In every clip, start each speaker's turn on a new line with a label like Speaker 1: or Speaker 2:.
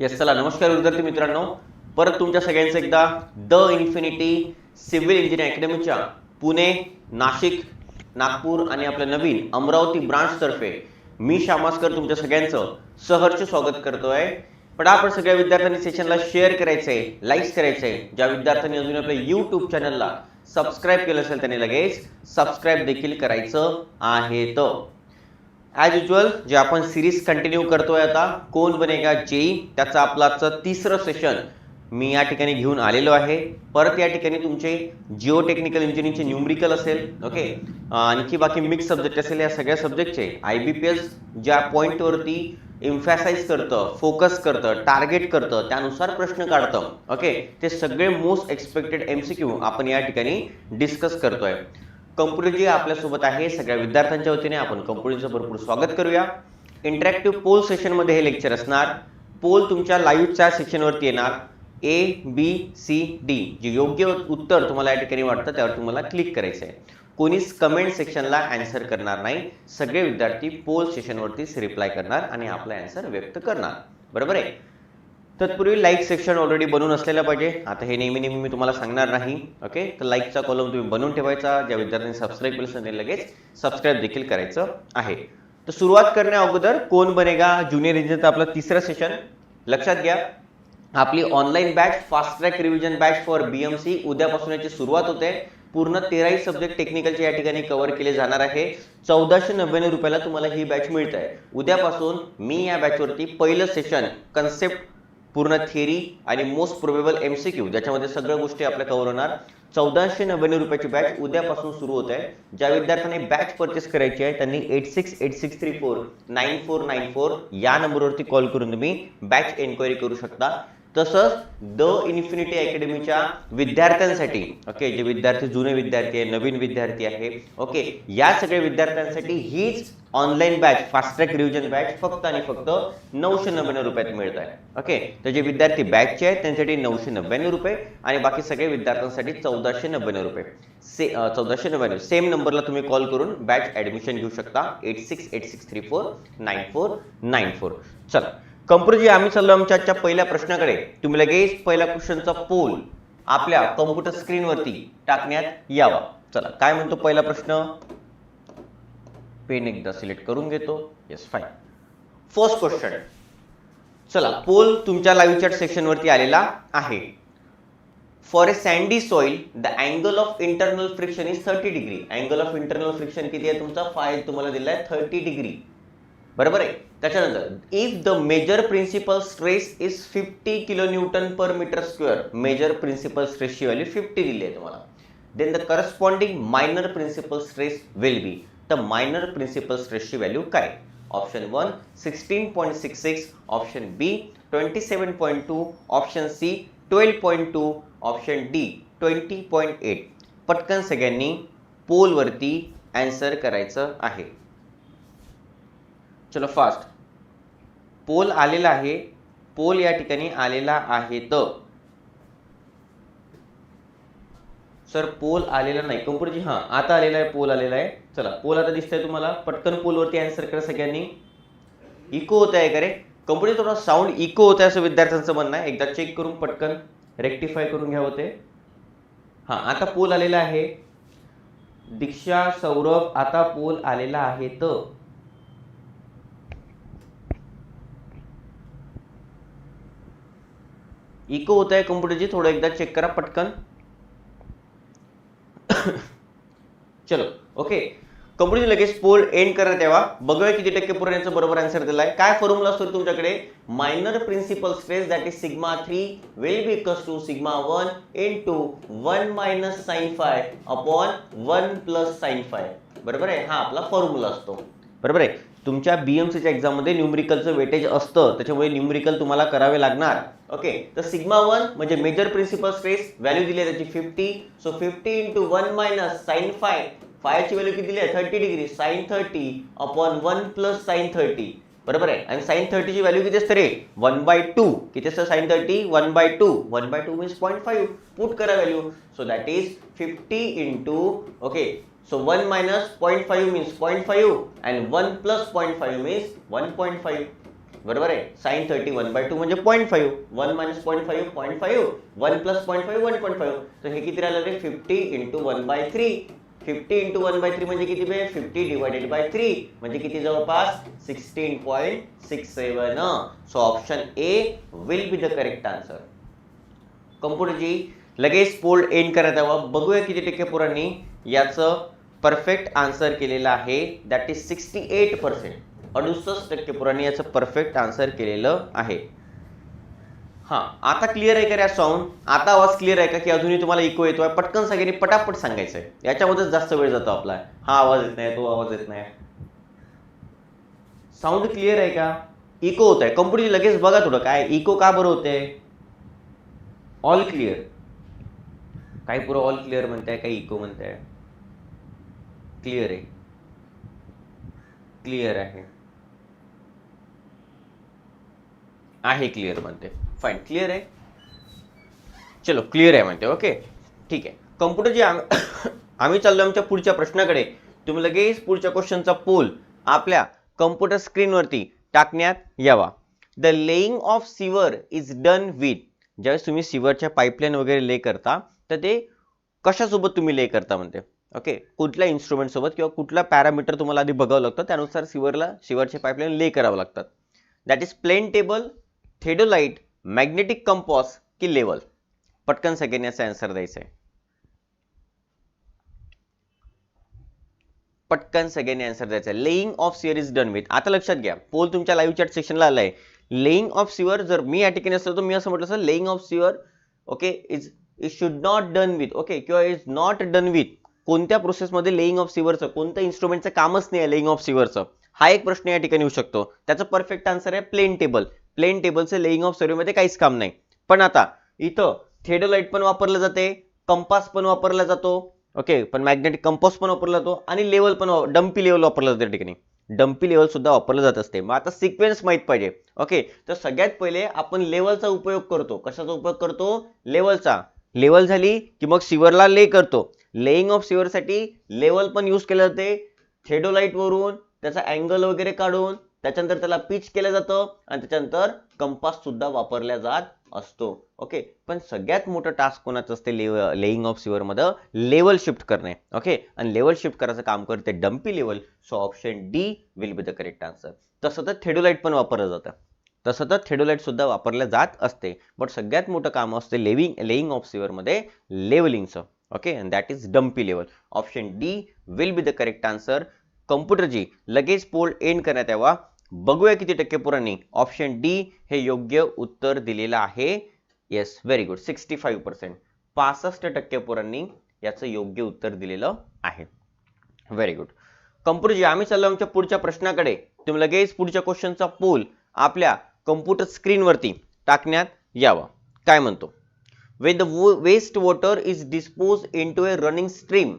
Speaker 1: Yes चला नमस्कार विद्यार्थी मित्रांनो. परत तुमच्या सगळ्यांचं एकदा द इन्फिनिटी सिव्हिल इंजिनिअरिंग अकॅडमीच्या पुणे नाशिक नागपूर आणि आपल्या नवीन अमरावती ब्रांचतर्फे मी श्यामास्कर तुमच्या सगळ्यांचं सहर्ष स्वागत करतोय. पण आपण सगळ्या विद्यार्थ्यांनी सेशनला शेअर करायचंय लाईक्स करायचंय. ज्या विद्यार्थ्यांनी अजून आपल्या युट्यूब चॅनलला सबस्क्राईब केलं असेल त्यांनी लगेच सबस्क्राईब देखील करायचं आहे. तर ॲज युजल जे आपण सिरीज कंटिन्यू करतोय आता कोण बनेगा जेई त्याचं आपलं आजचं तिसरं सेशन मी या ठिकाणी घेऊन आलेलो आहे. परत या ठिकाणी तुमचे जिओ टेक्निकल इंजिनिअरिंगचे न्यूमरिकल असेल ओके आणखी बाकी मिक्स सब्जेक्ट असेल या सगळ्या सब्जेक्टचे आय बी पी एस ज्या पॉईंटवरती इम्फॅसाइज करतं फोकस करतं टार्गेट करतं त्यानुसार प्रश्न काढतं ओके ते सगळे most expected M C Q आपण या ठिकाणी डिस्कस करतोय. कंप्युटर जे आपल्यासोबत आहे. सगळ्या विद्यार्थ्यांच्या वतीने आपण कंपुटरचं भरपूर स्वागत करूया. इंटरॅक्टिव्ह पोल सेशनमध्ये हे लेक्चर असणार. पोल तुमच्या लाईव्हच्या सेक्शनवरती येणार. ए बी सी डी जे योग्य उत्तर तुम्हाला या ठिकाणी वाटतं त्यावर तुम्हाला क्लिक करायचं आहे. कोणीच कमेंट सेक्शनला अँसर करणार नाही. सगळे विद्यार्थी पोल सेशनवरतीच रिप्लाय करणार आणि आपला अँसर व्यक्त करणार. बरोबर आहे? तत्पूर्वी लाईक सेक्शन ऑलरेडी बनवून असलेलं पाहिजे. आता हे नेहमी नेहमी मी तुम्हाला सांगणार नाही ओके तर लाईकचा कॉलम तुम्ही बनवून ठेवायचा ज्या विद्यार्थ्यांनी सबस्क्राईब केलं असेल त्यांनी लगेच सबस्क्राईब देखील करायचं आहे. तर सुरुवात करण्या अगोदर कोण बनेगा? ज्युनियर इंजिनियरचं आपलं तिसरं सेशन लक्षात घ्या. आपली online batch fast track revision batch for BMC उद्यापासून याची सुरुवात होते. पूर्ण तेराही सब्जेक्ट टेक्निकलचे या ठिकाणी कव्हर केले जाणार आहे. चौदाशे नव्याण्णव रुपयाला तुम्हाला ही बॅच मिळत आहे. उद्यापासून मी या बॅचवरती पहिलं सेशन कन्सेप्ट पूर्ण थेरी आणि most probable M C Q ज्याच्यामध्ये सगळ्या गोष्टी आपल्या कव्हर होणार. चौदाशे नव्याण्णव रुपयाची बॅच उद्यापासून सुरू होत. आहे ज्या विद्यार्थ्यांनी बॅच परचेस करायची आहे त्यांनी eight six eight six three four nine four nine four या नंबरवरती कॉल करून तुम्ही बॅच एन्क्वायरी करू शकता. तसंच द इन्फिनिटी अकॅडमीच्या विद्यार्थ्यांसाठी ओके जे विद्यार्थी जुने विद्यार्थी आहे नवीन विद्यार्थी आहे ओके या सगळ्या विद्यार्थ्यांसाठी हीच online batch fast track revision batch फक्त आणि फक्त नऊशे नव्याण्णव रुपयात मिळत आहे ओके तर जे विद्यार्थी बॅचचे आहेत त्यांच्यासाठी नऊशे नव्याण्णव रुपये आणि बाकी सगळे विद्यार्थ्यांसाठी चौदाशे नव्याण्णव रुपये. से चौदाशे नव्याण्णव. सेम नंबरला तुम्ही कॉल करून बॅच ॲडमिशन घेऊ शकता eight six eight six three four nine four nine four चला कम्प्युटरजी आम्ही चाललो आमच्या आजच्या पहिल्या प्रश्नाकडे. तुम्ही लगेच पहिल्या क्वेश्चनचा पोल आपल्या कम्प्युटर स्क्रीनवरती टाकण्यात यावा. चला काय म्हणतो पहिला प्रश्न? पेन एकदा सिलेक्ट करून घेतो. येस फाईन फर्स्ट क्वेश्चन चला पोल तुमच्या लाईव्ह चॅट सेक्शनवरती आलेला आहे. For a sandy soil the angle of internal friction is thirty degree angle of internal friction किती आहे तुमचा? फाय तुम्हाला दिला आहे थर्टी डिग्री बरोबर आहे? त्याच्यानंतर if the major principal stress is fifty kilo newton per metre square major principal स्ट्रेसची व्हॅल्यू फिफ्टी दिली आहे तुम्हाला. Then the corresponding minor principal stress will be तर मायनर प्रिन्सिपल स्ट्रेसची व्हॅल्यू काय? Option one sixteen point six six option B twenty seven point two option C twelve point two option D twenty point eight पटकन सगळ्यांनी पोलवरती answer करायचं आहे. चलो fast pole आलेला आहे. पोल या ठिकाणी आलेला आहे द सर पोल आलेला नाही. कम्प्युटरची हां आता आलेला आहे पोल आलेला आहे. चला पोल आता दिसतंय तुम्हाला. पटकन पोलवरती आन्सर करा सगळ्यांनी. इको होत आहे का रे? कम्प्युटर थोडा साऊंड इको होत आहे असं विद्यार्थ्यांचं म्हणणं आहे. एकदा चेक करून पटकन रेक्टिफाय करून घ्या होते. हां आता पोल आलेला आहे. दीक्षा सौरभ आता पोल आलेला आहे तर इको होत आहे कम्प्युटरची थोडं एकदा चेक करा पटकन. चलो ओके कम्प्युटरची लगेच पोल एंड करा तेव्हा बघूया किती टक्के पुराण्याचं बरोबर आन्सर दिलाय. काय फॉर्म्युला असतो तुमच्याकडे? Minor principal stress that is sigma three will be equals to sigma one into one minus sine phi upon one plus sine phi बरोबर आहे? हा आपला फॉर्म्युला असतो. बरोबर आहे? तुमच्या बीएमसीच्या एक्झाममध्ये न्यूमरिकलचं वेटेज असतं. त्याच्यामुळे न्यूमरिकल तुम्हाला करावे लागणार. ओके तर सिग्मा वन म्हणजे मेजर प्रिन्सिपल स्ट्रेस व्हॅल्यू दिली आहे त्याची fifty so fifty into one minus sine phi फायची value किती दिली आहे? Thirty degree sine thirty upon one plus sine thirty बरोबर आहे? आणि साईन थर्टीची व्हॅल्यू किती असते रे? वन बाय टू किती असतं sine thirty one by two one by two means point five put करा value so that is fifty into okay so one minus point five means point five and one plus point five means one point five बरोबर आहे? Sine thirty one by two म्हणजे point five one minus point five point five one plus point five one point five तर हे किती राहिलं रे? Fifty into one by three fifty into one by three म्हणजे किती बे? फिफ्टी डिवायडेड बाय थ्री म्हणजे किती जवळपास? Sixteen point six seven so option A will be the correct answer कम्प्युटरजी लगेच पोल एंड करत यावं बघूया किती टक्के पोरांनी याचं परफेक्ट आन्सर केलेलं आहे. That is sixty eight percent अडुसष्ट टक्के पुराने याचं परफेक्ट आन्सर केलेलं आहे. हा आता क्लिअर आहे का रे साऊंड आता आवाज क्लिअर आहे का? की अजूनही तुम्हाला इको येतोय? पटकन सगळ्यांनी पटापट सांगायचंय. याच्यामध्येच जास्त वेळ जातो आपला. हा आवाज येत नाही तो आवाज येत नाही. साऊंड क्लिअर आहे का? इको होत आहे कंपनी लगेच बघा थोडं काय. इको का बरं होते ऑल क्लिअर काही पुरं ऑल क्लिअर म्हणताय काही इको म्हणताय. क्लिअर आहे. क्लिअर आहे. आहे क्लिअर म्हणते फाईन क्लिअर आहे? चलो क्लिअर आहे म्हणते ओके ठीक आहे. कम्प्युटर जे आम- आम्ही चाललो आमच्या पुढच्या प्रश्नाकडे. तुम्ही लगेच पुढच्या क्वेश्चनचा पोल आपल्या कम्प्युटर स्क्रीनवरती टाकण्यात यावा. The laying of sewer is done with ज्यावेळेस तुम्ही सिवरच्या पाईपलाईन वगैरे ले करता तर ते कशासोबत तुम्ही ले करता म्हणते? ओके कुठल्या इन्स्ट्रुमेंटसोबत किंवा कुठला पॅरामीटर तुम्हाला आधी बघावं लागतं त्यानुसार सिवरला सिवरचे पाईपलाईन ले करावं लागतात. That is plane table theodolite magnetic compass की लेवल पटकन सगळ्यांनी याचा आन्सर द्यायचा आहे. पटकन सेकंड आन्सर द्यायचा आहे. Laying of sewer is done with आता लक्षात घ्या. पोल तुमच्या लाईव्ह चॅट सेक्शनला आलाय. लेईंग ऑफ सिअर जर मी या ठिकाणी असतो तर मी असं म्हटलं असं laying of sewer okay is is should not done with okay किंवा इज नॉट डन विथ कोणत्या प्रोसेसमध्ये लेईंग ऑफ सिवरचं कोणत्या इन्स्ट्रुमेंटचं कामच नाही आहे लेईंग ऑफ सिवरचं हा एक प्रश्न या ठिकाणी येऊ शकतो. त्याचं परफेक्ट आन्सर आहे प्लेन टेबल प्लेन टेबलचं लेईंग ऑफ सर्वेमध्ये काहीच काम नाही. पण आता इथं थेडोलाइट पण वापरलं जाते कंपास पण वापरला जातो ओके पण मॅग्नेटिक कंपास पण वापरला जातो आणि लेवल पण डम्पी लेवल वापरलं जातं ठिकाणी. डम्पी लेवल सुद्धा वापरलं जात असते. मग आता सिक्वेन्स माहीत पाहिजे. ओके तर सगळ्यात पहिले आपण लेवलचा उपयोग करतो. कशाचा उपयोग करतो? लेवलचा लेवल झाली की मग सिवरला ले करतो. लेईंग ऑफ सिवरसाठी लेवल पण यूज केलं जाते. थेडोलाईट वरून त्याचा अँगल वगैरे काढून त्याच्यानंतर त्याला पिच केलं जातं आणि त्याच्यानंतर कंपास सुद्धा वापरल्या जात असतो. ओके पण सगळ्यात मोठं टास्क कोणाचं असते? लेईंग ऑफ सिवर मध्ये लेवल शिफ्ट करणे. ओके आणि लेवल शिफ्ट करायचं काम करते dumpy level so option D will be the correct answer तसं तर थेडोलाईट पण वापरलं जातं. तसं तर थेडोलाईट सुद्धा वापरलं जात असते. बट सगळ्यात मोठं काम असते लेविंग लेईंग ऑफ सिवर मध्ये लेवलिंगचं okay and that is dumpy level option D will be the correct answer कम्प्युटरची लगेच पोल एंड करण्यात यावा. बघूया किती टक्के पोरांनी ऑप्शन डी हे योग्य उत्तर दिलेलं आहे. Yes very good sixty five percent पासष्ट टक्के पोरांनी याचं योग्य उत्तर दिलेलं आहे. व्हेरी गुड कम्प्युटरजी आम्ही चाललो आमच्या पुढच्या प्रश्नाकडे. तुम्ही लगेच पुढच्या क्वेश्चनचा पोल आपल्या कम्प्युटर स्क्रीनवरती टाकण्यात यावा. काय म्हणतो? When the waste water is dispose into a running stream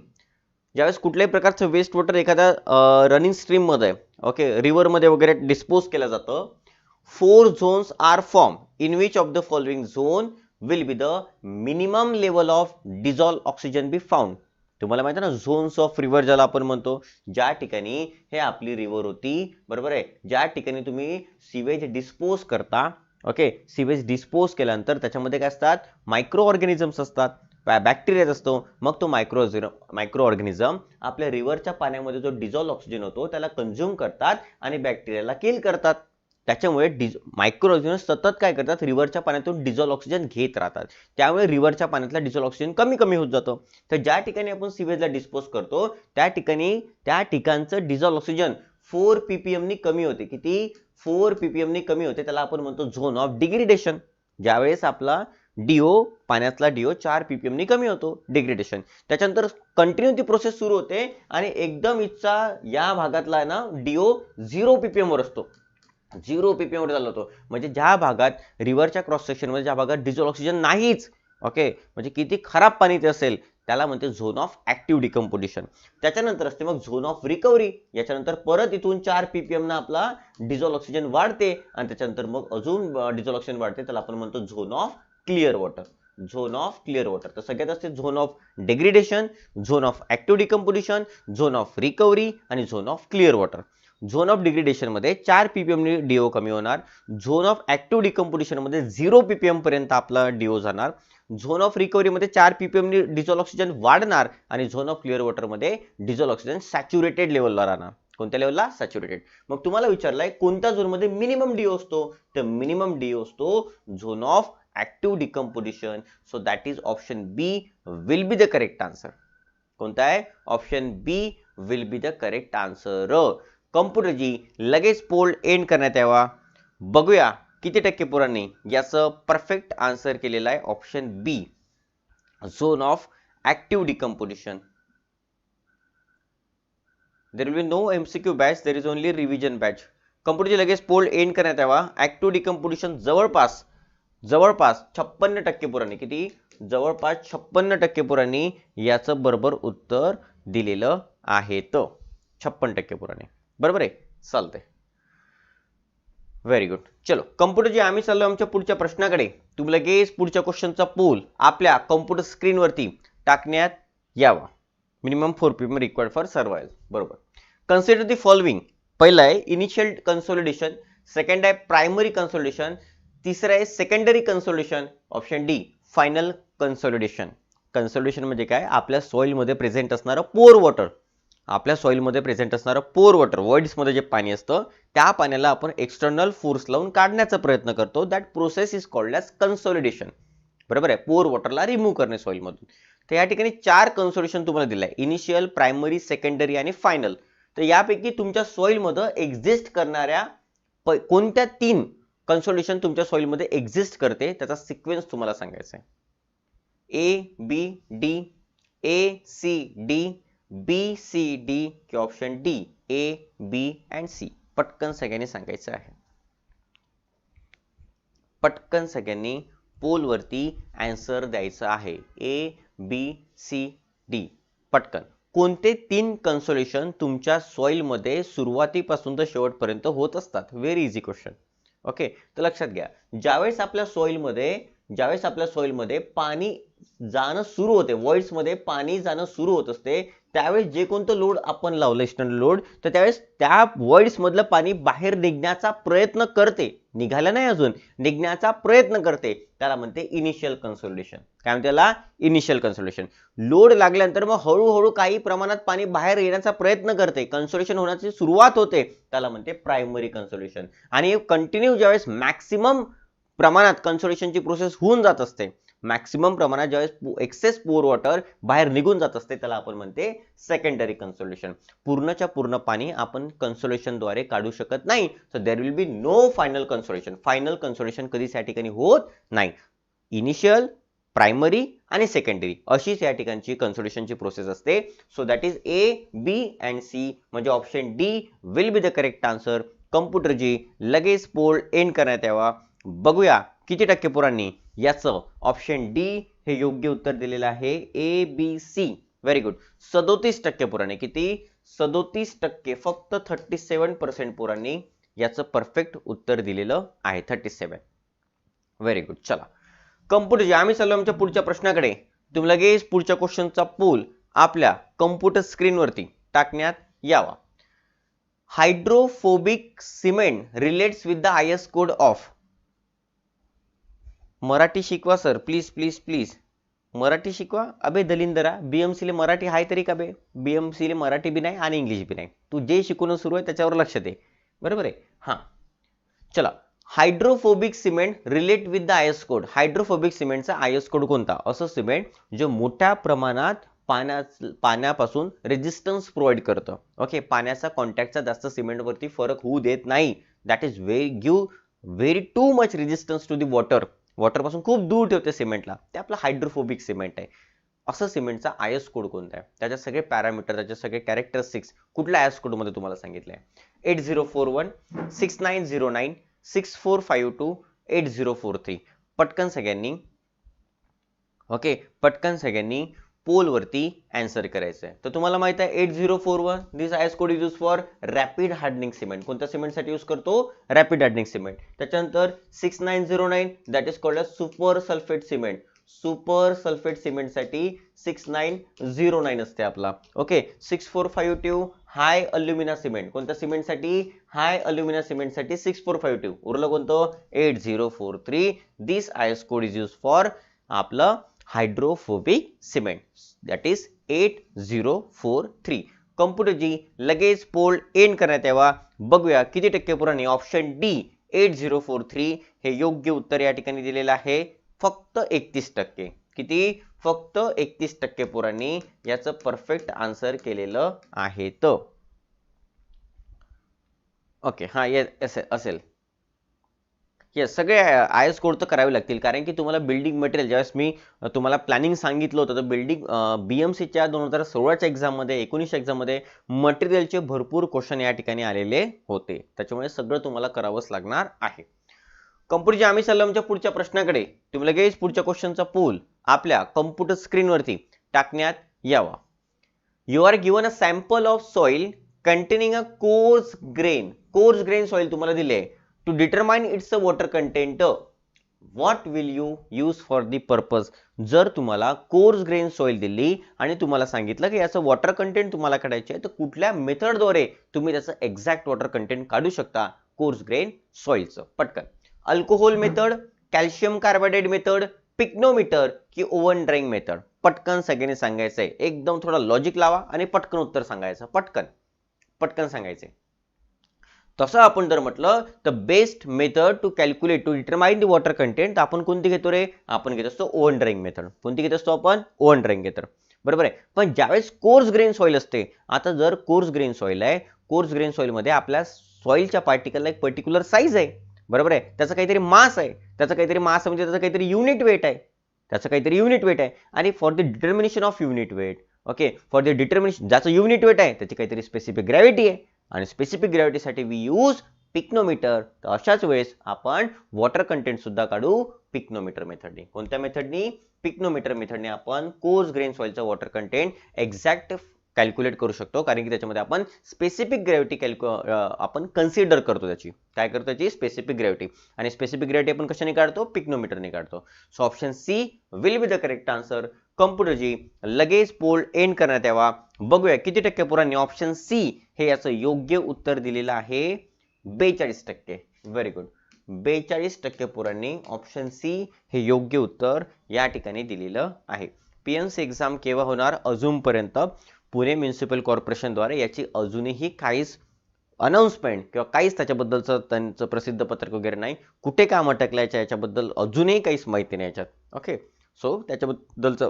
Speaker 1: ज्यावेळेस कुठल्याही प्रकारचं वेस्ट वॉटर एखाद्या रनिंग स्ट्रीममध्ये ओके रिव्हरमध्ये वगैरे डिस्पोज केलं जातं. Four zones are form in which of the following zone will be the minimum level of dissolve oxygen be found तुम्हाला माहिती आहे ना झोन्स ऑफ रिव्हर ज्याला आपण म्हणतो ज्या ठिकाणी हे आपली रिव्हर होती बरोबर आहे? ज्या ठिकाणी तुम्ही सिवेज डिस्पोज करता ओके सिवेज डिस्पोज केल्यानंतर त्याच्यामध्ये काय असतात? मायक्रो ऑर्गॅनिझम्स असतात. बॅक्टेरियाच असतो मग तो मायक्रो मायक्रो ऑर्गॅनिझम आपल्या रिव्हरच्या पाण्यामध्ये जो डिझॉल्व ऑक्सिजन होतो त्याला कन्झ्युम करतात आणि बॅक्टेरियाला किल करतात. त्याच्यामुळे डिझ मायक्रो सतत काय करतात? रिव्हरच्या पाण्यातून डिझॉल ऑक्सिजन घेत राहतात. त्यामुळे रिव्हरच्या पाण्यातला डिझॉल ऑक्सिजन कमी कमी होत जातो. तर ज्या ठिकाणी आपण सिवेजला डिस्पोज करतो त्या ठिकाणी त्या ठिकाणचं डिझॉल ऑक्सिजन फोर पीपीएमनी कमी होते. किती? फोर पीपीएमनी कमी होते. त्याला आपण म्हणतो झोन ऑफ डिग्रिडेशन ज्यावेळेस आपला डीओ पाण्यातला डीओ चार पीपीएमनी कमी होतो डिग्रेडेशन त्याच्यानंतर कंटिन्यू ती प्रोसेस सुरू होते आणि एकदम इथचा या भागातला ना डीओ झिरो पीपीएम वर असतो. झिरो पीपीएम वर चालला होतो. म्हणजे ज्या भागात रिव्हरच्या क्रॉस सेक्शनमध्ये ज्या भागात डिझेल ऑक्सिजन नाहीच ओके म्हणजे किती खराब पाणी ते असेल त्याला म्हणते झोन ऑफ ऍक्टिव्ह डिकम्पोजिशन त्याच्यानंतर असते मग झोन ऑफ रिकव्हरी याच्यानंतर परत इथून चार पीपीएम ना आपला डिझॉल ऑक्सिजन वाढते आणि त्याच्यानंतर मग अजून डिझॉल ऑक्सिजन वाढते. त्याला आपण म्हणतो zone of clear water zone of clear water तर सगळ्यात असते zone of degradation zone of active decomposition zone of recovery आणि zone of clear water zone of डिग्रेडेशनमध्ये चार पीपीएम डीओ कमी होणार. झोन ऑफ ऍक्टिव्ह डिकम्पोजिशनमध्ये झिरो पीपीएम पर्यंत आपला डीओ जाणार. झोन ऑफ रिकव्हरीमध्ये चार पीपीएम डिझॉल ऑक्सिजन वाढणार आणि झोन ऑफ क्लिअर वॉटरमध्ये डिझॉल ऑक्सिजन सॅच्युरेटेड लेवलला राहणार. कोणत्या लेवलला सॅच्युरेटेड मग तुम्हाला विचारलंय कोणत्या झोनमध्ये मिनिमम डीओ असतो? तर मिनिमम डीओ असतो zone of active decomposition so that is option B will be the correct answer कोणता आहे? Option B will be the correct answer computer ji लगेच पोल एंड करण्यात यावा. बघूया किती टक्के पोरांनी याचं परफेक्ट आन्सर केलेलं आहे. Option B zone of active decomposition there will be no MCQ batch there is only revision batch कम्प्युटरची लगेच पोल एंड करण्यात यावा. ऍक्टिव्ह डिकम्पोजिशन जवळपास जवळपास छप्पन्न टक्के पोरांनी किती? जवळपास छप्पन्न टक्के पोरांनी याचं बरोबर उत्तर दिलेलं आहे तर छप्पन टक्के पोरांनी बरोबर आहे? चालतंय. व्हेरी गुड चलो कम्प्युटर जे आम्ही चाललो आमच्या पुढच्या प्रश्नाकडे तुम्ही लगेच पुढच्या क्वेश्चनचा पोल आपल्या कम्प्युटर स्क्रीनवरती टाकण्यात यावा. Minimum four PM required for survival बरोबर. कन्सिडर दी फॉलोइंग पहिलं आहे इनिशियल कन्सोलिडेशन सेकंड आहे प्रायमरी कन्सोलिडेशन तिसरं आहे secondary consolidation option D final consolidation consolidation म्हणजे काय? आपल्या सॉइलमध्ये प्रेझेंट असणारं पोर वॉटर आपल्या सॉइलमध्ये प्रेझेंट असणारं पोर वॉटर वर्ल्ड्समध्ये जे पाणी असतं त्या पाण्याला आपण एक्सटर्नल फोर्स लावून काढण्याचा प्रयत्न करतो. That process is called as consolidation बरोबर आहे? पोर वॉटरला रिमूव्ह करणे सॉइलमधून तर या ठिकाणी चार कन्सोल्युशन तुम्हाला दिलं आहे इनिशियल प्रायमरी सेकंडरी आणि फायनल तर यापैकी तुमच्या सॉइलमध्ये एक्झिस्ट करणाऱ्या प- कोणत्या तीन कन्सोल्युशन तुमच्या सॉइलमध्ये एक्झिस्ट करते त्याचा सिक्वेन्स तुम्हाला सांगायचा आहे. A B D A C D B C D किंवा option D A B and C पटकन सगळ्यांनी सांगायचं आहे. पटकन सगळ्यांनी पोलवरती अँसर द्यायचं आहे. ए बी सी डी पटकन. कोणते तीन कन्सोल्युशन तुमच्या सॉइलमध्ये सुरुवातीपासून तर शेवटपर्यंत होत असतात? व्हेरी इझी क्वेश्चन ओके तर लक्षात घ्या. ज्यावेळेस आपल्या सॉइलमध्ये ज्यावेळेस आपल्या सॉइलमध्ये पाणी जाणं सुरू होते. Voids मध्ये पाणी जाणं सुरू होत असते. त्यावेळेस जे कोणतं लोड आपण लावलं एक्सटर्नल लोड तर त्यावेळेस त्या voids मधलं पाणी बाहेर निघण्याचा प्रयत्न करते. निघालं नाही अजून. निघण्याचा प्रयत्न करते. त्याला म्हणते इनिशियल कन्सोलिडेशन काय म्हणते त्याला इनिशियल कन्सोलिडेशन लोड लागल्यानंतर मग हळूहळू काही प्रमाणात पाणी बाहेर येण्याचा प्रयत्न करते. कन्सोलिडेशन होण्याची सुरुवात होते. त्याला म्हणते प्रायमरी कन्सोलिडेशन आणि कंटिन्यू ज्यावेळेस मॅक्सिमम प्रमाणात कन्सोलिडेशनची प्रोसेस होऊन जात असते मॅक्सिमम प्रमाणात ज्यावेळेस एक्सेस पोर वॉटर बाहेर निघून जात असते त्याला आपण म्हणते सेकंडरी कन्सोल्युशन पूर्णच्या पूर्ण पाणी आपण कन्सोल्युशनद्वारे काढू शकत नाही. So there will be no final consolidation final consolidation कधीच या ठिकाणी होत नाही. इनिशियल प्रायमरी आणि सेकंडरी अशीच या ठिकाणची कन्सोल्युशनची प्रोसेस असते. So that is A B and C म्हणजे option D will be the correct answer computer ji लगेच पोल एंड करण्यात यावा. बघूया किती टक्के पोरांनी याचं ऑप्शन डी हे योग्य उत्तर दिलेलं आहे. A B C very good सदोतीस टक्के पुराणे किती? सदोतीस टक्के. फक्त थर्टी सेवन पर्सेंट पुरांनी याचं परफेक्ट उत्तर दिलेलं आहे. थर्टी सेवन व्हेरी गुड चला. कम्प्युटर आम्ही चाललो आमच्या पुढच्या प्रश्नाकडे. तुम्ही लगेच पुढच्या क्वेश्चनचा पूल आपल्या कम्प्युटर स्क्रीनवरती टाकण्यात यावा. Hydrophobic cement relates with the I S code of Marathi शिकवा sir please please please Marathi शिकवा. अबे दलिंदरा बी एम सीले मराठी हाय तरी का बे? बी एम सीले मराठी बी नाही आणि इंग्लिश बी नाही. तू जे शिकवणं सुरू आहे त्याच्यावर लक्ष दे. बरोबर आहे? हां. चला. Hydrophobic cement relate with the I S code hydrophobic सिमेंटचा आय एस कोड कोणता? असं सिमेंट जो मोठ्या प्रमाणात पाण्या पाण्यापासून रेजिस्टन्स प्रोव्हाइड करतं. ओके पाण्याचा कॉन्टॅक्टचा जास्त सिमेंटवरती फरक होऊ देत नाही. That is very give very too much resistance to the water वॉटरपासून खूप दूर ठेवते सिमेंटला. ते आपलं हायड्रोफोबिक सिमेंट आहे. असं सिमेंटचा आय एस कोड कोणता आहे? त्याचे सगळे पॅरामीटर त्याचे सगळे कॅरेक्टरिस्टिक्स कुठल्या आय एस कोडमध्ये तुम्हाला सांगितलं आहे? Eight zero four one six nine zero nine six four five two eight zero four three पटकन सगळ्यांनी ओके पटकन सगळ्यांनी पोलवरती अँसर करायचं आहे तर तुम्हाला माहीत आहे eight zero four one this IS code is use for rapid hardening cement कोणत्या सिमेंटसाठी यूज करतो? रॅपिड हार्डनिंग सिमेंट त्याच्यानंतर six nine zero nine that is called super sulphate cement super sulphate सिमेंटसाठी six nine zero nine असते आपला. Okay six four five two high alumina cement कोणत्या सिमेंटसाठी high alumina सिमेंटसाठी six four five two उरलं कोणतं? Eight zero four three this IS code is use for आपलं hydrophobic cement that is eight zero four three कम्प्युटरची लगेच poll end करण्यात यावा. बघूया किती टक्के पुराणे option D eight zero four three हे योग्य उत्तर या ठिकाणी दिलेलं आहे. फक्त एकतीस टक्के. किती? फक्त एकतीस टक्के पोरांनी याचं परफेक्ट आन्सर केलेलं आहे. तर. ओके हा ये असेल. या सगळे आय एस कोड तर करावे लागतील. कारण की तुम्हाला बिल्डिंग मटेरियल ज्यावेळेस मी तुम्हाला प्लॅनिंग सांगितलं होतं तर बिल्डिंग बी एम सीच्या दोन हजार सोळाच्या एक्झाममध्ये एकोणीसच्या एक्झाममध्ये मटेरियलचे भरपूर क्वेश्चन या ठिकाणी आलेले होते. त्याच्यामुळे सगळं तुम्हाला करावंच लागणार आहे. कम्प्युटरच्या आम्ही सल्लमच्या पुढच्या प्रश्नाकडे तुम्ही लगेच पुढच्या क्वेश्चनचा पूल आपल्या कम्प्युटर स्क्रीनवरती टाकण्यात यावा. You are given a sample of soil containing a coarse grain coarse grain soil तुम्हाला दिले. To determine its a water content will will you for for the purpose जर तुम्हाला कोर्स ग्रेन सॉइल दिली आणि तुम्हाला सांगितलं की याचं वॉटर कंटेंट तुम्हाला काढायचे आहे तर कुठल्या मेथडद्वारे तुम्ही त्याचं एक्झॅक्ट वॉटर कंटेंट काढू शकता कोर्स ग्रेन सॉइलचं पटकन. Alcohol method calcium carbide method pycnometer की ओव्हन ड्राईंग मेथड पटकन सगळ्यांनी सांगायचं आहे एकदम थोडा लॉजिक लावा आणि पटकन उत्तर सांगायचं. पटकन. पटकन सांगायचे तसं आपण जर म्हटलं तर best method to calculate to determine the water content आपण कोणती घेतो रे? आपण घेत असतो ओव्हन ड्राईंग मेथड कोणती घेत असतो आपण? ओव्हन ड्राईंग मेथड बरोबर आहे? पण ज्यावेळेस कोर्स ग्रेन सॉइल असते आता जर कोर्स ग्रेन सॉइल आहे कोर्स ग्रेन सॉइलमध्ये आपल्या सॉइलच्या पार्टिकलला एक पर्टिक्युलर साईज आहे. बरोबर आहे? त्याचं काहीतरी मास आहे. त्याचं काहीतरी मास म्हणजे त्याचं काहीतरी युनिट वेट आहे. त्याचं काहीतरी युनिट वेट आहे. आणि for the determination of unit weight okay for the determination ज्याचं युनिट वेट आहे त्याची काहीतरी स्पेसिफिक ग्रॅव्हिटी आहे. आणि स्पेसिफिक ग्रॅव्हिटीसाठी वी यूज पिक्नोमीटर तर अशाच वेळेस आपण वॉटर कंटेंट सुद्धा काढू पिक्नोमीटर मेथडने कोणत्या मेथडनी पिक्नोमीटर मेथडने आपण कोर्स ग्रेन सॉइलचा वॉटर कंटेंट एक्झॅक्ट कॅल्क्युलेट करू शकतो. कारण की त्याच्यामध्ये आपण स्पेसिफिक ग्रॅव्हिटी कॅल्क्यु आपण कन्सिडर करतो त्याची. काय करतो त्याची? स्पेसिफिक ग्रॅव्हिटी आणि स्पेसिफिक ग्रॅव्हिटी आपण कशाने काढतो? पिक्नोमीटरने काढतो. So option C will be the correct answer कम्प्युटरजी लगेच पोल एंड करण्यात यावा. बघूया किती टक्के पुरांनी ऑप्शन सी हे याचं योग्य उत्तर दिलेलं आहे. बेचाळीस टक्के. व्हेरी गुड बेचाळीस टक्के पोरांनी ऑप्शन सी हे योग्य उत्तर या ठिकाणी दिलेलं आहे. पी एम सी एक्झाम केव्हा होणार? अजूनपर्यंत. पुणे म्युन्सिपल कॉर्पोरेशनद्वारे याची अजूनही काहीच अनाऊन्समेंट किंवा काहीच त्याच्याबद्दलचं त्यांचं प्रसिद्ध पत्रक वगैरे नाही. कुठे काम अटकल्याच्या याच्याबद्दल अजूनही काहीच माहिती नाही याच्यात. ओके सो त्याच्याबद्दलचं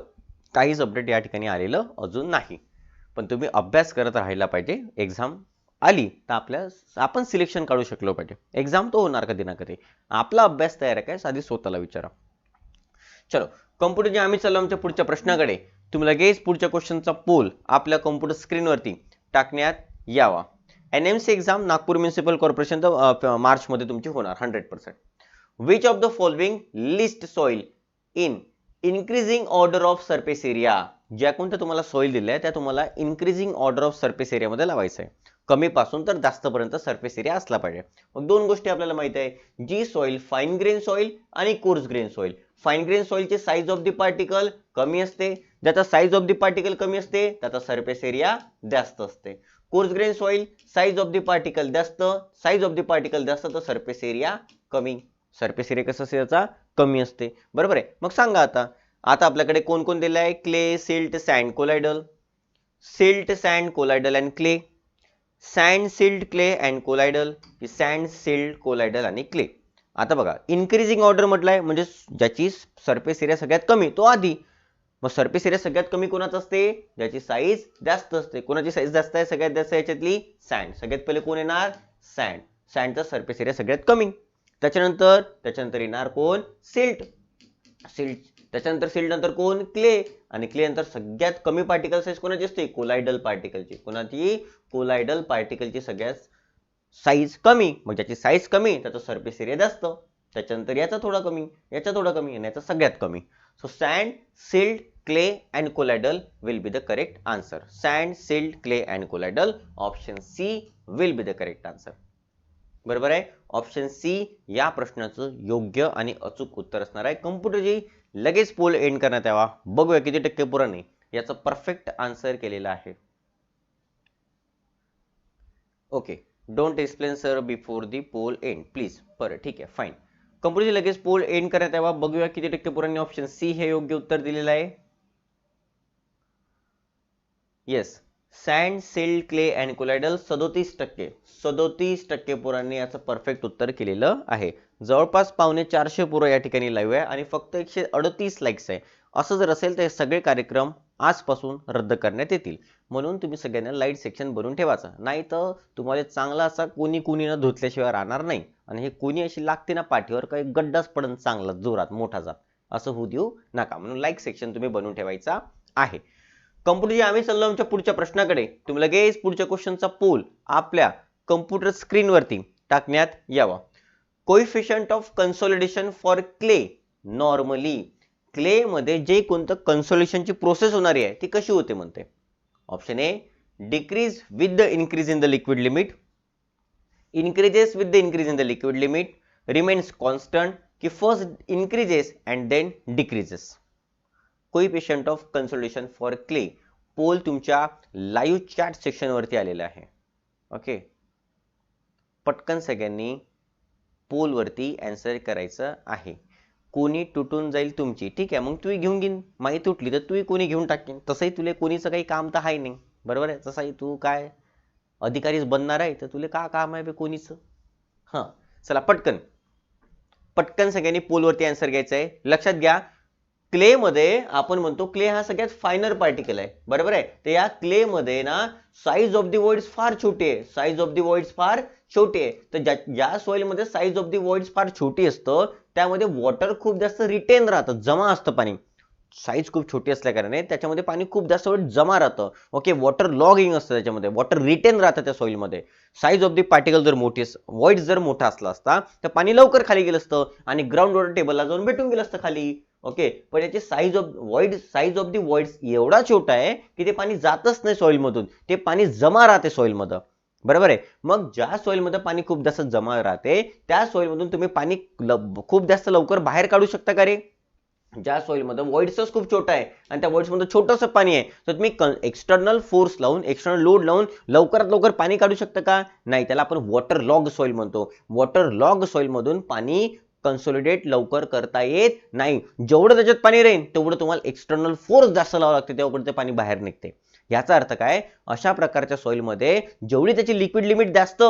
Speaker 1: काहीच अपडेट या ठिकाणी आलेलं अजून नाही. पण तुम्ही अभ्यास करत राहायला पाहिजे. एक्झाम आली तर आपल्या आपण सिलेक्शन काढू शकलो पाहिजे. एक्झाम तो होणार कधी ना कधी. आपला अभ्यास तयार आहे काय? साधी स्वतःला विचारा. चलो कम्प्युटरच्या आम्ही चाललो आमच्या पुढच्या प्रश्नाकडे तुम्ही लगेच पुढच्या क्वेश्चनचा पोल आपल्या कम्प्युटर स्क्रीनवरती टाकण्यात यावा. N M C exam Nagpur municipal corporation मार्चमध्ये तुमची होणार hundred percent which of the following list soil in increasing order of surface area ज्या कोणत्या तुम्हाला सॉईल दिल्या आहे त्या तुम्हाला इन्क्रीजिंग ऑर्डर ऑफ सर्फेस एरियामध्ये लावायचं आहे. कमी पासून तर जास्तपर्यंत सर्फेस एरिया असला पाहिजे. मग दोन गोष्टी आपल्याला माहिती आहे. जी सॉइल फाईन ग्रेन सॉईल आणि coarse grain soil fine grain सॉईलची size of the particle कमी असते. ज्याचा साईज ऑफ द पार्टिकल कमी असते त्याचा सर्फेस एरिया जास्त असते. Coarse grain soil size of the particle जास्त साईज ऑफ द पार्टिकल जास्त तर सर्फेस एरिया कमी. सर्फेस एरिया कसं असते त्याचा? कमी असते. बरोबर आहे? मग सांगा आता आता आपल्याकडे कोण कोण दिलं आहे? Clay silt sand colloidal. Silt sand colloidal and clay. Sand silt clay and colloidal. Sand silt colloidal आणि क्ले. आता बघा इन्क्रीजिंग ऑर्डर म्हटलंय म्हणजे ज्याची सरफेस एरिया सगळ्यात कमी तो आधी. मग सरफेस एरिया सगळ्यात कमी कोणाचं असते? ज्याची साईज जास्त असते. कोणाची साईज जास्त आहे? सगळ्यात जास्त याच्यातली सँड सगळ्यात पहिले कोण येणार? सँड सँडचा सरफेस एरिया सगळ्यात कमी. त्याच्यानंतर त्याच्यानंतर येणार कोण? सिल्ट. सिल्ट त्याच्यानंतर सिल्ड नंतर कोण? क्ले. आणि क्ले नंतर सगळ्यात कमी पार्टिकल साईज कोणाची असते? कोलायडल पार्टिकलची कोणाची? कोलायडल पार्टिकलची सगळ्यात साईज कमी. मग ज्याची साईज कमी त्याचा सरफेस एरिया जास्त. त्याच्यानंतर याचा थोडा कमी याचा थोडा कमी आणि याचा सगळ्यात कमी. So sand silt clay and colloidal will be the correct answer sand silt clay and colloidal option C will be the correct answer बरोबर आहे? ऑप्शन सी या प्रश्नाचं योग्य आणि अचूक उत्तर असणार आहे. कम्प्युटरची लगेच पोल एंड करण्यात यावा. बघूया किती टक्के पुराणे याचं परफेक्ट आन्सर केलेलं आहे. Okay don't explain sir before the poll end please बरं ठीक आहे फाईन कंपनीचे लगेच पोल एंड करण्यात यावा. बघूया किती टक्के पोरांनी ऑप्शन सी हे योग्य उत्तर दिलेलं आहे. Yes sand silt clay and colloidal सदोतीस टक्के. सदोतीस टक्के पोरांनी याचं परफेक्ट उत्तर केलेलं आहे. जवळपास पावणे चारशे पुरं या ठिकाणी लाईव्ह आहे आणि फक्त एकशे अडतीस लाईक्स आहे. असं जर असेल तर हे सगळे कार्यक्रम आजपासून रद्द करण्यात येतील. म्हणून तुम्ही सगळ्यांना लाइट सेक्शन भरून ठेवायचं. नाही तर तुम्हाला चांगला असा कोणी कुणी न धुतल्याशिवाय राहणार नाही. आणि हे कोणी अशी लागते ना पाठीवर काही गड्डाच पडन चांगला जोरात मोठा जात. असं होऊ देऊ नका. म्हणून लाईक सेक्शन तुम्ही बनवून ठेवायचा आहे. कम्प्युटरची आम्ही चाललो आमच्या पुढच्या प्रश्नाकडे. तुम्ही लगेच पुढच्या क्वेश्चनचा पोल आपल्या कम्प्युटर स्क्रीनवरती टाकण्यात यावा. Coefficient of consolidation for clay normally clay मध्ये जे कोणतं कन्सॉलिडेशनची प्रोसेस होणारी आहे ती कशी होते म्हणते? Option A decrease with the increase in the liquid limit increases with the increase in the liquid limit remains constant की first increases and then decreases coefficient of consolidation for clay poll तुमच्या live chat सेक्शनवरती आलेला आहे. Okay पटकन सगळ्यांनी पोलवरती वरती करायचं आहे. कोणी तुटून जाईल तुमची. ठीक आहे मग तुम्ही घेऊन घेईन माहिती तुटली तर तुम्ही कोणी घेऊन टाकेन. तसंही तुला कोणीचं काही काम तर आहे नाही. बरोबर आहे? तसंही तू काय अधिकारीच बनणार आहे? तर तुला का काम आहे बे कोणीच? हां चला पटकन. पटकन सगळ्यांनी पोलवरती आन्सर घ्यायचा आहे लक्षात घ्या क्ले मध्ये आपण म्हणतो क्ले हा सगळ्यात फायनर पार्टिकल आहे. बरोबर आहे? तर या क्ले मध्ये ना साईज ऑफ दी वॉइड्स फार छोटी आहे. साईज ऑफ दी वॉइड्स फार छोटी आहे. तर ज्या ज्या सॉइलमध्ये साईज ऑफ दी वॉइड्स फार छोटी असतं त्यामध्ये वॉटर खूप जास्त रिटेन राहतं जमा असतं पाणी. साईज खूप छोटी असल्याकारणाने त्याच्यामध्ये पाणी खूप जास्त वेळ जमा राहतं. ओके वॉटर लॉगिंग असतं त्याच्यामध्ये. वॉटर रिटेन राहतं त्या सॉईलमध्ये साईज ऑफ दी पार्टिकल जर मोठी व्हॉइड जर मोठा असला असता तर पाणी लवकर खाली गेलं असतं आणि ग्राउंड वॉटर टेबलला जाऊन भेटून गेलं असतं खाली. ओके? पण याची size of void size of the void एवढा छोटा आहे की ते पाणी जातच नाही सॉइलमधून ते पाणी जमा राहते soil बरोबर आहे? मग ज्या soil मध्ये पाणी खूप जास्त जमा राहते त्या soil तुम्ही पाणी ल- खूप जास्त लवकर बाहेर काढू शकता का रे? ज्या soil मध्ये खूप छोटा आहे आणि त्या voids छोटंसं पाणी आहे तर तुम्ही एक्सटर्नल फोर्स लावून एक्सटर्नल लोड लावून लवकरात लवकर पाणी काढू शकता का? नाही त्याला आपण वॉटर लॉग सॉइल म्हणतो. वॉटर लॉग सॉइलमधून पाणी कन्सोलिडेट लवकर करता येत नाही. जेवढं त्याच्यात पाणी राहील तेवढं तुम्हाला एक्सटर्नल फोर्स जास्त लावावं लागते तेवढं ते पाणी बाहेर निघते. याचा अर्थ काय? अशा प्रकारच्या सॉईलमध्ये जेवढी त्याची लिक्विड लिमिट जास्त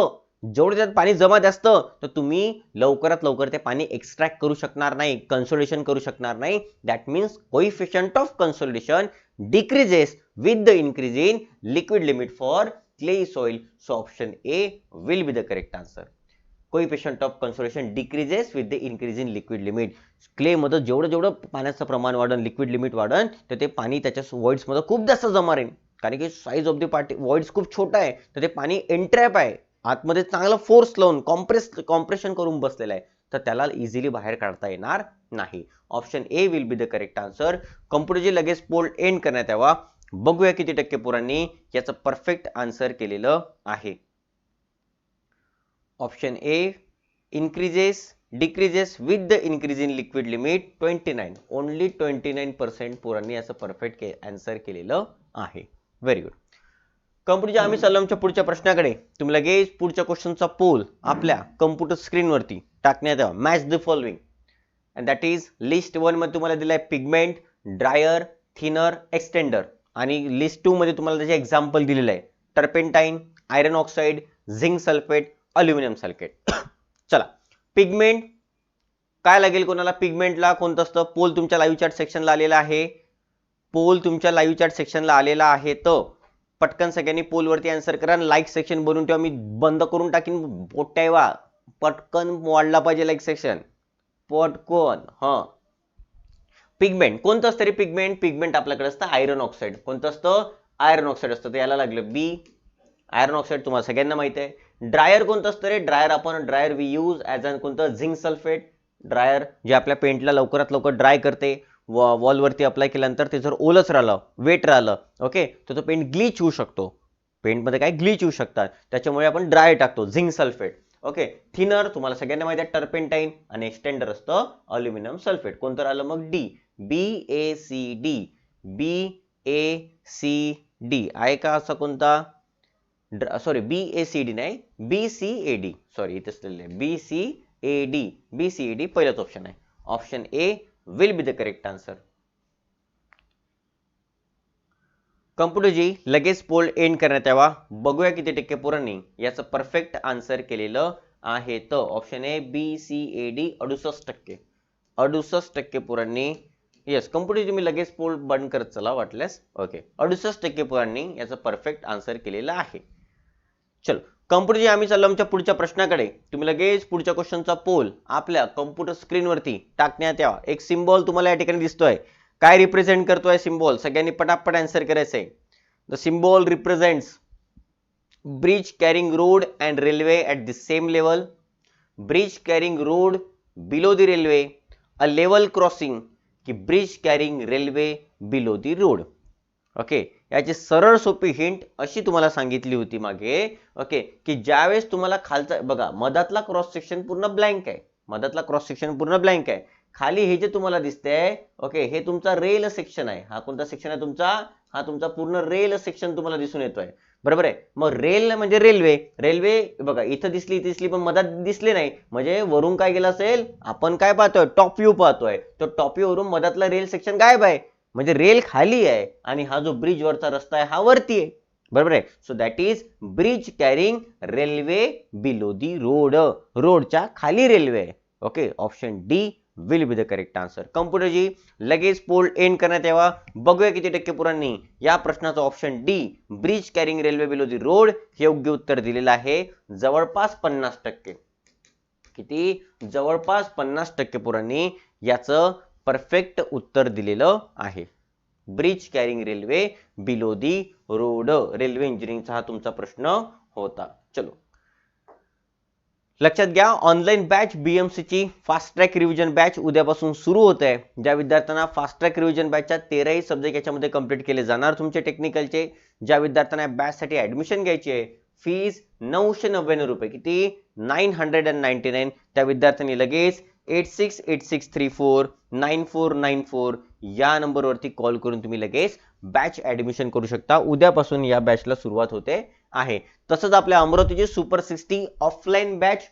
Speaker 1: जेवढं त्यात पाणी जमा जास्त तर तुम्ही लवकरात लवकर ते पाणी एक्स्ट्रॅक्ट करू शकणार नाही कन्सोलिडेशन करू शकणार नाही. That means coefficient of consolidation decreases with the increase in liquid limit for clay soil so option A will be the correct answer coefficient of consolidation decreases with the increase in liquid limit क्लेमध्ये जेवढं जेवढं पाण्याचं प्रमाण वाढन liquid limit वाढन तर ते पाणी त्याच्या voids खूप जास्त जमा राहील कारण की size of the party voids खूप छोटा आहे तर ते पाणी एंट्रॅप आहे. आतमध्ये चांगला फोर्स लावून कॉम्प्रेस कॉम्प्रेशन करून बसलेलं आहे. तर त्याला इझिली बाहेर काढता येणार नाही. Option A will be the correct answer कम्प्युटरची लगेच पोल एंड करण्यात यावा. बघूया किती टक्के पोरांनी याचं परफेक्ट आन्सर केलेलं आहे. Option A increases decreases with the increase in liquid limit 29 only 29 percent पोरांनी याचं परफेक्ट आन्सर केलेलं आहे. व्हेरी गुड कम्प्युटरच्या आम्ही चाललो आमच्या पुढच्या प्रश्नाकडे. तुम्ही लगेच पुढच्या क्वेश्चनचा पोल आपल्या कम्प्युटर स्क्रीनवरती टाकण्यात यावा. Match the following and that is list वनमध्ये तुम्हाला दिलाय पिगमेंट ड्रायर थिनर एक्सटेंडर आणि लिस्ट टू मध्ये तुम्हाला त्याचे एक्झाम्पल दिलेलं आहे. Turpentine iron oxide zinc sulphate aluminium sulphate. चला. पिगमेंट काय लागेल कोणाला? पिगमेंटला कोणतं असतं? पोल तुमच्या लाईव्ह चॅट सेक्शनला आलेला आहे. पोल तुमच्या लाईव्ह चॅट सेक्शनला आलेला आहे. तर पटकन सगळ्यांनी पोलवरती आन्सर करा लाईक सेक्शन बनवून ठेवा. मी बंद करून टाकीन. पोट्यावा पटकन वाढला पाहिजे लाईक सेक्शन पटकन हा. पिगमेंट कोणतं असतं रे पिगमेंट? पिगमेंट आपल्याकडे असतं आयरन ऑक्साईड कोणतं असतं? आयरन ऑक्साईड असतं. तर याला लागलं बी आयरन ऑक्साईड तुम्हाला सगळ्यांना माहिती आहे. ड्रायर कोणतं असतं रे? ड्रायर आपण dryer we use as an कोणतं? Zinc sulphate. ड्रायर जे आपल्या पेंटला लवकरात लवकर ड्राय करते वॉलवरती अप्लाय केल्यानंतर ते जर ओलच राहिलं वेट राहिलं ओके तर तो पेंट ग्लीच होऊ शकतो. पेंटमध्ये काय? ग्लीच होऊ शकतात. त्याच्यामुळे आपण ड्राय टाकतो झिंक सल्फेट. ओके थिनर तुम्हाला सगळ्यांना माहिती आहे टर्पेंटाईन आणि एक्सटेंडर असतं अल्युमिनियम सल्फेट. कोणतं राहिलं? मग D B A C D B A C D आहे का असा कोणता? Sorry B A C D नाही. B C A D sorry इथेच लिहिले B C A D B C A D पहिलाच ऑप्शन आहे. Option A will be the correct answer computer ji लगेच पोल एंड करण्यात यावा. बघूया किती टक्के पोरांनी याचं परफेक्ट आन्सर केलेलं आहे. तर option A B C A D अडुसष्ट टक्के. अडुसष्ट टक्के पोरांनी येस कम्प्युटर तुम्ही लगेच पोल बंद करत चला वाटल्यास. ओके अडुसष्ट टक्के पोरांनी याचं परफेक्ट आन्सर केलेलं आहे. चलो. कम्प्युटरजी आम्ही चाललो आमच्या पुढच्या प्रश्नाकडे तुम्ही लगेच पुढच्या क्वेश्चनचा पोल आपल्या कम्प्युटर स्क्रीनवरती टाकण्यात यावा. एक सिम्बॉल तुम्हाला या ठिकाणी दिसतोय. काय रिप्रेझेंट करतोय सिम्बॉल सगळ्यांनी पटापट आन्सर करायचंय. The symbol represents bridge carrying road and railway at the same level bridge carrying road below the railway a level crossing की bridge carrying railway below the road okay याची सरळ सोपी hint अशी तुम्हाला सांगितली होती मागे. ओके की ज्यावेळेस तुम्हाला खालचा बघा मधातला क्रॉस सेक्शन पूर्ण ब्लँक आहे. मधातला क्रॉस सेक्शन पूर्ण ब्लँक आहे. खाली हे जे तुम्हाला दिसतंय ओके हे तुमचा रेल सेक्शन आहे. हा कोणता सेक्शन आहे तुमचा? हा तुमचा पूर्ण रेल सेक्शन तुम्हाला दिसून येतोय. बरोबर आहे? मग रेल म्हणजे रेल्वे रेल्वे बघा इथं दिसली इथं दिसली पण मधात दिसली नाही. म्हणजे वरून काय गेलं असेल? आपण काय पाहतोय? टॉप व्ह्यू पाहतोय. तर टॉप व्ह्यू वरून मधातला रेल सेक्शन गायब आहे. म्हणजे रेल खाली आहे आणि हा जो ब्रिज वरचा रस्ता आहे हा वरती आहे. बरोबर आहे? So that is bridge carrying railway below the road रोडच्या खाली रेल्वे आहे. Okay option D will be the correct answer कम्प्युटरजी लगेच पोल एंड करण्यात यावा. बघूया किती टक्के पुरांनी. या प्रश्नाचं option D bridge carrying railway below the road हे योग्य उत्तर दिलेलं आहे. जवळपास पन्नास टक्के. किती? जवळपास पन्नास टक्के पुरांनी याचं परफेक्ट उत्तर दिलेलं आहे. Bridge carrying railway below the road railway इंजिनिअरिंगचा हा तुमचा प्रश्न होता. चलो. लक्षात घ्या ऑनलाईन बॅच बीएमसी ची फास्ट ट्रॅक रिव्हिजन बॅच उद्यापासून सुरू होत आहे ज्या विद्यार्थ्यांना फास्ट ट्रॅक रिव्हिजन बॅचच्या तेराही सब्जेक्ट याच्यामध्ये कंप्लीट केले जाणार तुमचे टेक्निकलचे ज्या विद्यार्थ्यांना बॅच साठी ऍडमिशन घ्यायची आहे फीज नऊशे नव्याण्णव रुपये किती? Nine hundred and ninety nine त्या विद्यार्थ्यांनी लगेच eight six eight six three four nine four nine four या नंबरवरती कॉल करून तुम्ही लगेच बॅच ऍडमिशन करू शकता. उद्यापासून या बॅचला सुरुवात होते आहे. तसंच आपल्या अमरावतीची super sixty offline batch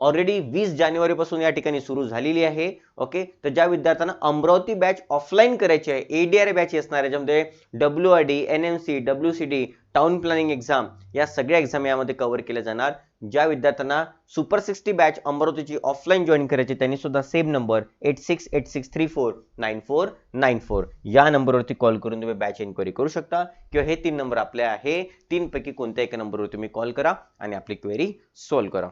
Speaker 1: already वीस जानेवारी पासून या ठिकाणी सुरू झालेली आहे. ओके तर ज्या विद्यार्थ्यांना अमरावती बॅच ऑफलाईन करायची आहे एडीआर बॅच असणार ज्यामध्ये W R D N M C W C D town planning exam या सगळ्या एक्झाम यामध्ये कव्हर केल्या जाणार. ज्या विद्यार्थ्यांना सुपर सिक्स्टी बॅच अमरावतीची ऑफलाईन जॉईन करायची त्यांनी सुद्धा same number eight six eight six three four nine four nine four या नंबरवरती कॉल करून तुम्ही बॅच एन्क्वायरी करू शकता. किंवा हे तीन नंबर आपले आहे तीन पैकी कोणत्या एका नंबरवर तुम्ही कॉल करा आणि आपली क्वेरी सॉल्व्ह करा.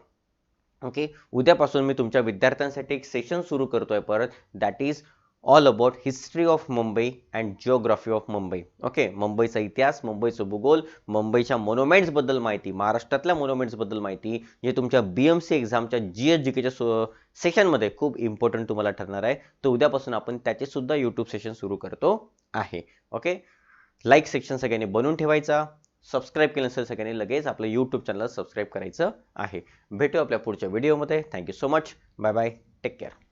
Speaker 1: ओके उद्यापासून मी तुमच्या विद्यार्थ्यांसाठी एक सेशन सुरू करतोय परत. That is all about history of Mumbai and geography of Mumbai okay मुंबईचा इतिहास मुंबईचं भूगोल मुंबईच्या मोनोमेंट्सबद्दल माहिती महाराष्ट्रातल्या मोनोमेंट्सबद्दल माहिती जे तुमच्या बीएमसी एक्झामच्या जी एस जी केच्या सेशनमध्ये खूप इम्पॉर्टंट तुम्हाला ठरणार आहे. तर उद्यापासून आपण त्याचे सुद्धा युट्यूब सेशन सुरू करतो आहे. ओके लाईक सेक्शन सगळ्यांनी बनवून ठेवायचा. सबस्क्राईब केलं नसेल सगळ्यांनी लगेच आपलं यूट्यूब चॅनल सबस्क्राईब करायचं आहे. भेटू आपल्या पुढच्या व्हिडिओमध्ये thank you so much bye bye take care